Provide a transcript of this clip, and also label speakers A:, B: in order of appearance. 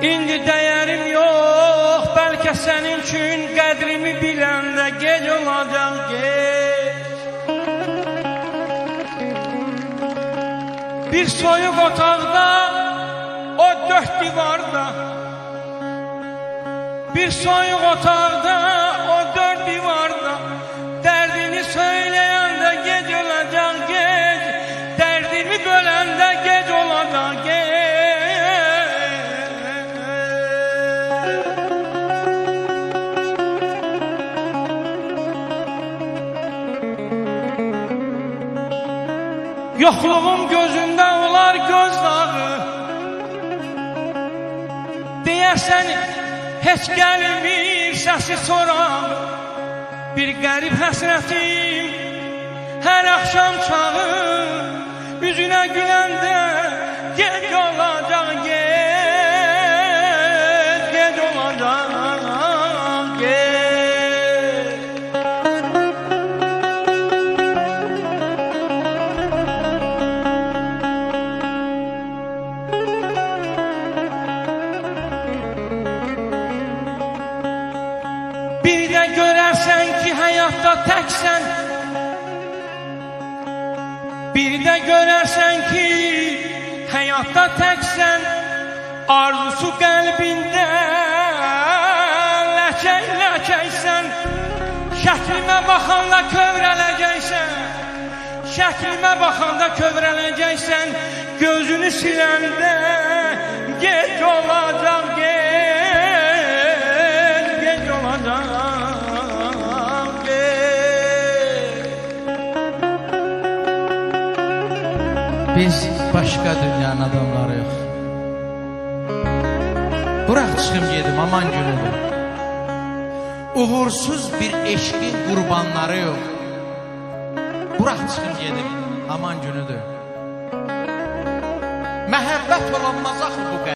A: İndi dəyərim yox, bəlkə sənin üçün qədrimi biləndə gec olacaq gec. Bir soyuq otaqda, o dörd divarda. Bir soyuq otaqda, Yoxluğum gözündə olar göz dağı Deyərsən heç gəlmir səsi soran Bir qərib həsrətim. Hər axşam çağı Üzünə güləndə həyatda təksən Bir də görərsən ki, həyatda təksən Arzusu qəlbində ləkək ləkəksən Şəklimə baxanda kövrələcəksən Şəklimə baxanda kövrələcəksən Gözünü siləndə gec olacaq gec Gec olacaq
B: Biz başka dünyanın adamlarıyıq. Bırak çıxım gedim aman günüdür. Uğursuz bir eşqin qurbanları yox. Bırak çıxım gedim aman günüdür. Məhəbbət olanmaz axı bu qədər.